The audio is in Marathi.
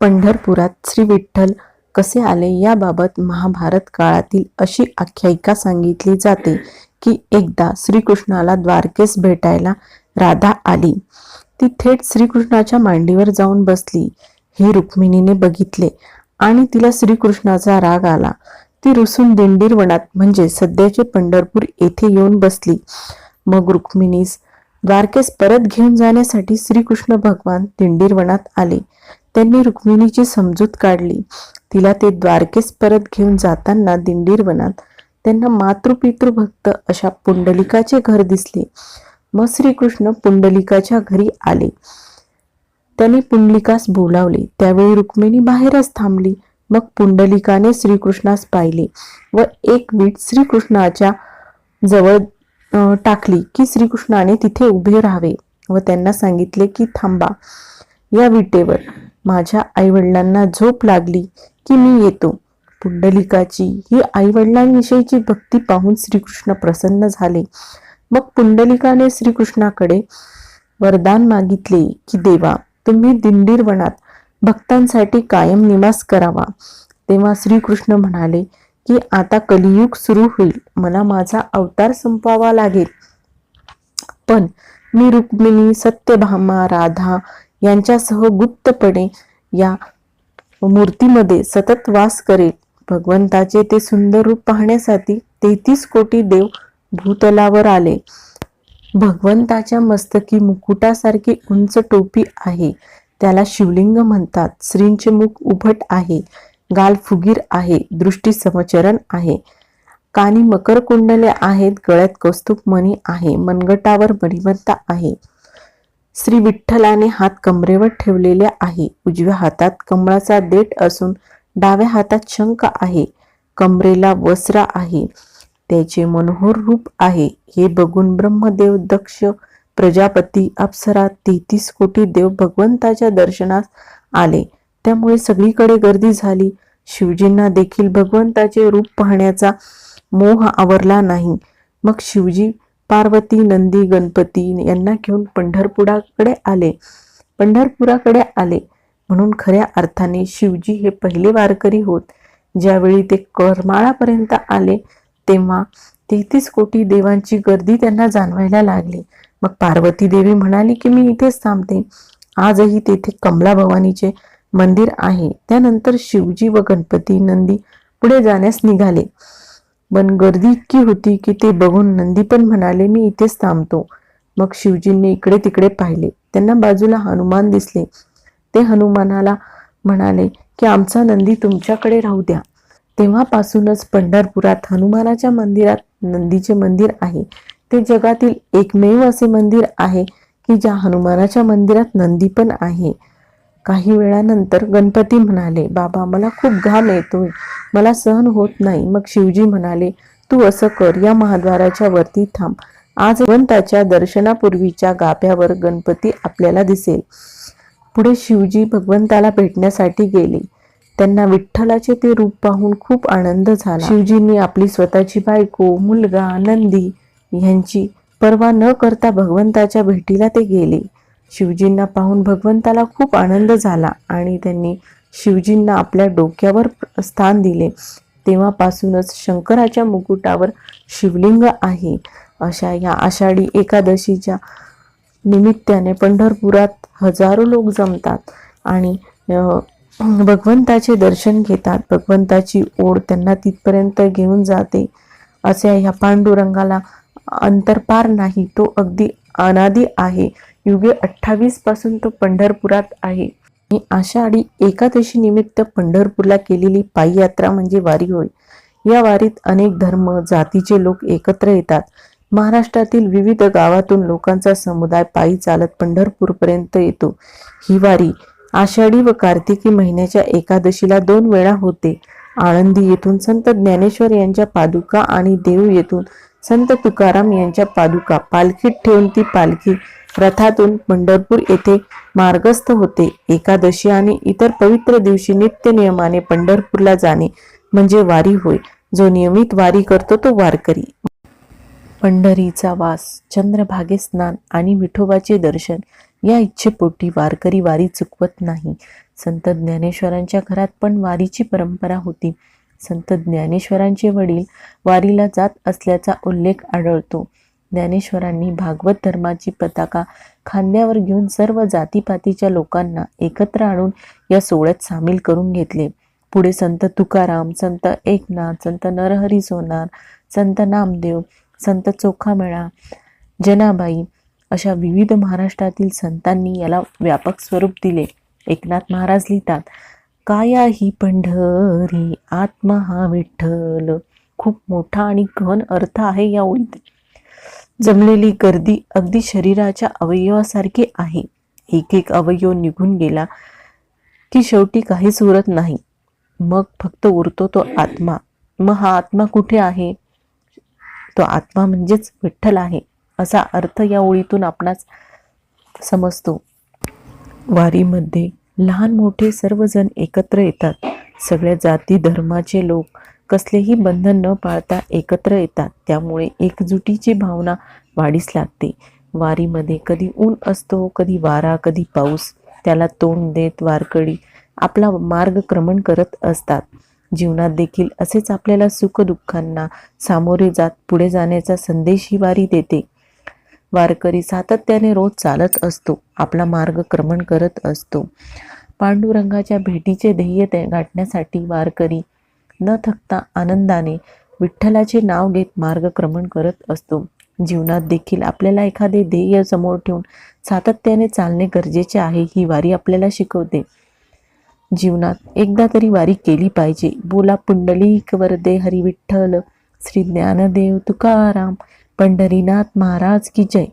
पंढरपुरात श्री विठ्ठल कसे आले याबाबत महाभारत काळातील अशी आख्यायिका सांगितली जाते की एकदा श्रीकृष्णाला द्वारकेस भेटायला राधा आली. ती थेट श्रीकृष्णाच्या मांडीवर जाऊन बसली. हे रुक्मिणीने बघितले आणि तिला श्रीकृष्णाचा राग आला. ती रुसून दिंडीर वनात म्हणजे सध्याचे पंढरपूर येथे येऊन बसली. मग रुक्मिणीस द्वारकेस परत घेऊन जाण्यासाठी श्रीकृष्ण भगवान दिंडीर वनात आले. त्यांनी रुक्मिणीची समजूत काढली. तिला ते द्वारकेस परत घेऊन जाताना दिंडीर वनात त्यांना मातृपितृभक्त अशा पुंडलिकाचे घर दिसले. मग श्रीकृष्ण पुंडलिकाच्या घरी आले. त्याने पुंडलिकास बोलावले. त्यावेळी रुक्मिणी बाहेरच थांबली. मग पुंडलिकाने श्रीकृष्णास पाहिले व एक वीट श्रीकृष्णाच्या जवळ टाकली की श्रीकृष्णाने तिथे उभे राहावे व त्यांना सांगितले की थांबा या विटेवर. माझ्या आईवडिलांना झोप लागली की मी येतो. पुंडलिकाची ही आईवडिलांविषयीची भक्ती पाहून श्रीकृष्ण प्रसन्न झाले. मग पुंडलिकाने श्रीकृष्णाकडे वरदान मागितले की देवा तुम्ही दिंडीर वनात भक्तांसाठी कायम निवास करावा. तेव्हा श्रीकृष्ण म्हणाले की आता कलियुग सुरू होईल. मला माझा अवतार संपवावा लागेल. पण मी रुक्मिणी सत्यभामा राधा यांच्यासह गुप्तपणे या मूर्तीमध्ये सतत वास करेल. भगवंताचे ते सुंदर रूप पाहण्यासाठी तेहतीस कोटी देव भूतलावर आले. भगवंताच्या मस्तकी मुकुटासारखी उंच टोपी आहे. त्याला शिवलिंग म्हणतात. श्रींचे मुख उभट आहे. गाल फुगीर आहे. दृष्टी समचरण आहे. कानी मकर कुंडले आहेत. गळ्यात कौस्तुभ मणी आहे. मनगटावर मणिमत्ता आहे. श्री विठ्ठलाने हात कमरेवर ठेवलेले आहे. उजव्या हातात कमळाचा देठ असून डाव्या हातात शंख आहे. कमरेला वस्त्र आहे. त्याचे मनोहर रूप आहे. हे बघून ब्रह्मदेव दक्ष प्रजापती अप्सरा तेहतीस कोटी देव भगवंताच्या दर्शनास आले. त्यामुळे सगळीकडे गर्दी झाली. शिवजींना देखील भगवंताचे रूप पाहण्याचा मोह आवरला नाही. मग शिवजी पार्वती नंदी गणपती यांना घेऊन पंढरपुराकडे आले. पंढरपुराकडे आले. म्हणून खऱ्या अर्थाने शिवजी हे पहिले वारकरी होत. ज्यावेळी ते करमाळापर्यंत आले तेव्हा तेहतीस कोटी देवांची गर्दी त्यांना जाणवायला लागली. मग पार्वती देवी म्हणाली की मी इथेच थांबते. आजही तेथे कमला भवानीचे मंदिर आहे. त्यानंतर शिवजी व गणपती नंदी पुढे जाण्यास निघाले. पण गर्दी इतकी होती की ते बघून नंदी पण म्हणाले मी इथेच थांबतो. मग शिवजींनी इकडे तिकडे पाहिले. त्यांना बाजूला हनुमान दिसले. ते हनुमानाला म्हणाले की आमचा नंदी तुमच्याकडे राहू द्या. तेव्हापासूनच पंढरपुरात हनुमानाच्या मंदिरात नंदीचे मंदिर आहे. ते जगातील एकमेव असे मंदिर आहे की ज्या हनुमानाच्या मंदिरात नंदी पण आहे. काही वेळानंतर गणपती म्हणाले बाबा मला खूप घाम येतोय. मला सहन होत नाही. मग शिवजी म्हणाले तू असं कर या महाद्वाराच्या वरती थांब. आज भगवंताच्या दर्शनापूर्वीच्या गाभ्यावर गणपती आपल्याला दिसेल. पुढे शिवजी भगवंताला भेटण्यासाठी गेले. त्यांना विठ्ठलाचे ते रूप पाहून खूप आनंद झाला. शिवजींनी आपली स्वतःची बायको मुलगा नंदी यांची पर्वा न करता भगवंताच्या भेटीला ते गेले. शिवजींना पाहून भगवंताला खूप आनंद झाला आणि त्यांनी शिवजींना आपल्या डोक्यावर स्थान दिले. तेव्हापासूनच शंकराच्या मुकुटावर शिवलिंग आहे. अशा या आषाढी एकादशीच्या निमित्ताने पंढरपुरात हजारो लोक जमतात आणि भगवंताचे दर्शन घेतात. भगवंताची ओढ त्यांना तिथपर्यंत घेऊन जाते. असे ह्या पांडुरंगाला अंतरपार नाही तो अगदी अनादी आहे. युगे अठ्ठावीसपासून तो पंढरपुरात आहे. आणि आषाढी एकादशी निमित्त पंढरपूरला केलेली पायी यात्रा म्हणजे वारी होय. या वारीत अनेक धर्म जातीचे लोक एकत्र येतात. महाराष्ट्रातील विविध गावातून लोकांचा समुदाय पायी चालत पंढरपूरपर्यंत येतो. ही वारी आषाढी व कार्तिकी महिन्याच्या एकादशीला दोन वेळा होते. आळंदी येथून संत ज्ञानेश्वर यांच्या पादुका आणि देव येथून संत तुकाराम यांच्या पादुका पालखीत ठेवून ती पालखी रथातून पंढरपूर येथे मार्गस्थ होते. एकादशी आणि इतर पवित्र दिवशी नित्य नियमाने पंढरपूरला जाणे म्हणजे वारी होय. जो नियमित वारी करतो तो वारकरी. पंढरीचा वास चंद्रभागे स्नान आणि विठोबाचे दर्शन या इच्छेपोटी वारकरी वारी चुकवत नाही. संत ज्ञानेश्वरांच्या घरात पण वारीची परंपरा होती. संत ज्ञानेश्वरांचे वडील वारीला जात असल्याचा उल्लेख आढळतो. ज्ञानेश्वरांनी भागवत धर्माची पताका खांद्यावर घेऊन सर्व जातीपातीच्या लोकांना एकत्र आणून या सोहळ्यात सामील करून घेतले. पुढे संत तुकाराम संत एकनाथ संत नरहरी सोनार संत नामदेव संत चोखामेळा जनाबाई अशा विविध महाराष्ट्रातील संतांनी याला व्यापक स्वरूप दिले. एकनाथ महाराज लिहितात काया ही पंढरी आत्मा हा विठ्ठल. खूप मोठा आणि घन अर्थ आहे या ओळीत. जमलेली गर्दी अगदी शरीराच्या अवयवासारखी आहे. एक एक अवयव निघून गेला की शेवटी काहीच उरत नाही. मग फक्त उरतो तो आत्मा. मग हा आत्मा कुठे आहे? तो आत्मा म्हणजेच विठ्ठल आहे असा अर्थ या ओळीतून आपणास समजतो. वारीमध्ये लहान मोठे सर्वजण एकत्र येतात. सगळ्या जाती धर्माचे लोक कसलेही बंधन न पाळता एकत्र येतात. त्यामुळे एकजुटीची भावना वाढीस लागते. वारीमध्ये कधी ऊन असतो कधी वारा कधी पाऊस. त्याला तोंड देत वारकडी आपला मार्गक्रमण करत असतात. जीवनात देखील असेच आपल्याला सुखदुःखांना सामोरे जात पुढे जाण्याचा संदेश ही वारी देते. वारकरी सातत्याने रोज चालत असतो आपला मार्गक्रमण करत असतो. पांडुरंगाच्या भेटीचे ध्येय ते गाठण्यासाठी वारकरी न थकता आनंदाने विठ्ठलाचे नाव घेत मार्गक्रमण करत असतो. जीवनात देखील आपल्याला एखादे ध्येय समोर ठेवून सातत्याने चालणे गरजेचे आहे ही वारी आपल्याला शिकवते. जीवनात एकदा तरी वारी केली पाहिजे. बोला पुंडलिक वरदे हरी विठ्ठल श्री ज्ञानदेव तुकाराम पंढरीनाथ महाराज की जय.